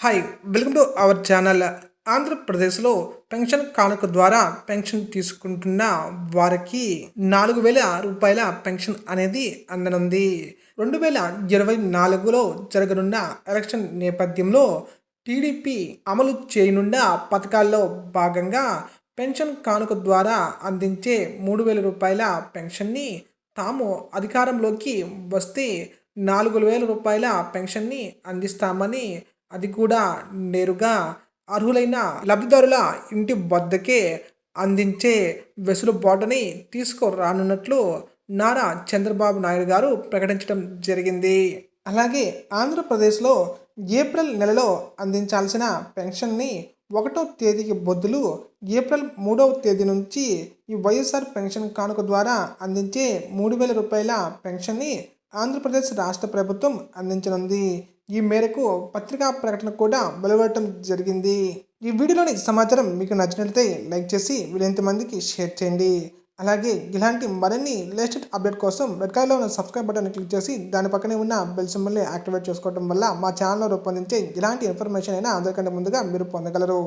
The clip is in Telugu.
Hi welcome to our channel ఆంధ్రప్రదేశ్లో పెన్షన్ కానుక ద్వారా పెన్షన్ తీసుకుంటున్న వారికి నాలుగు వేల రూపాయల పెన్షన్ అనేది అందనుంది. రెండు వేల ఇరవై నాలుగులో జరగనున్న ఎలక్షన్ నేపథ్యంలో టీడీపీ అమలు చేయనున్న పథకాల్లో భాగంగా పెన్షన్ కానుక ద్వారా అందించే మూడు వేల రూపాయల పెన్షన్ని తాము అధికారంలోకి వస్తే నాలుగు వేల రూపాయల పెన్షన్ని అందిస్తామని అది కూడా నేరుగా అర్హులైన లబ్ధిదారుల ఇంటి వద్దకే అందించే వెసులుబాటుని తీసుకురానున్నట్లు నారా చంద్రబాబు నాయుడు గారు ప్రకటించడం జరిగింది. అలాగే ఆంధ్రప్రదేశ్లో ఏప్రిల్ నెలలో అందించాల్సిన పెన్షన్ని ఒకటో తేదీకి బదులు ఏప్రిల్ మూడవ తేదీ నుంచి ఈ వైఎస్ఆర్ పెన్షన్ కానుక ద్వారా అందించే మూడు వేల రూపాయల పెన్షన్ని ఆంధ్రప్రదేశ్ రాష్ట్ర ప్రభుత్వం అందించనుంది. ఈ మేరకు పత్రికా ప్రకటన కూడా వెలువడటం జరిగింది. ఈ వీడియోలోని సమాచారం మీకు నచ్చినట్లయితే లైక్ చేసి వీలైనంత మందికి షేర్ చేయండి. అలాగే ఇలాంటి మరిన్ని లేటెస్ట్ అప్డేట్ కోసం రెడ్ కలర్లో ఉన్న సబ్స్క్రైబ్ బటన్ క్లిక్ చేసి దాని పక్కనే ఉన్న బెల్ సింబల్ని యాక్టివేట్ చేసుకోవడం వల్ల మా ఛానల్లో రూపొందించే ఇలాంటి ఇన్ఫర్మేషన్ అయినా అందరికంటే ముందుగా మీరు పొందగలరు.